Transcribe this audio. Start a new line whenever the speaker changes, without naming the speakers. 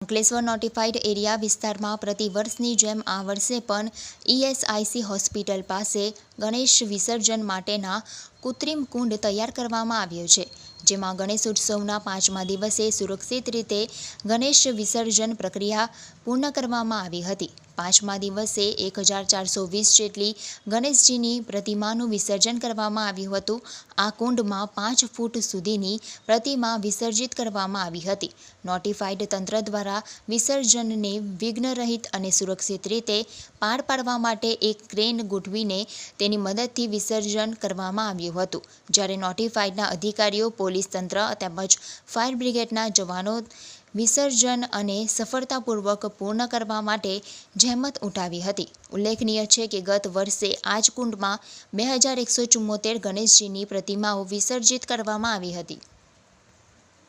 Ankleshwar notified area વિસ્તારમાં પ્રતિ વર્ષની જેમ આ વર્ષે પણ ઈએસઆઈસી હોસ્પિટલ પાસે ગણેશ વિસર્જન માટેના કૃત્રિમ કુંડ તૈયાર કરવામાં આવ્યો છે, જેમાં ગણેશ ઉત્સવના પાંચમા દિવસે સુરક્ષિત રીતે ગણેશ વિસર્જન પ્રક્રિયા પૂર્ણ કરવામાં આવી હતી. પાંચમા દિવસે એક હજાર ચારસો વીસ જેટલી ગણેશજીની પ્રતિમાનું વિસર્જન કરવામાં આવ્યું હતું. આ કુંડમાં પાંચ ફૂટ સુધીની પ્રતિમા વિસર્જિત કરવામાં આવી હતી. નોટિફાઈડ તંત્ર દ્વારા વિસર્જનને વિઘ્નરહિત અને સુરક્ષિત રીતે પાર પાડવા માટે એક ક્રેન ગોઠવીને તેની મદદથી વિસર્જન કરવામાં આવ્યું હતું. જ્યારે નોટિફાઈડના અધિકારીઓ, પોલીસ તંત્ર તેમજ ફાયર બ્રિગેડના જવાનો વિસર્જન અને સફળતાપૂર્વક પૂર્ણ કરવા માટે જહેમત ઉઠાવી હતી. ઉલ્લેખનીય છે કે ગત વર્ષે આજ કુંડમાં બે હજાર એકસો ચુમ્મોતેર ગણેશજીની પ્રતિમાઓ વિસર્જિત કરવામાં આવી હતી.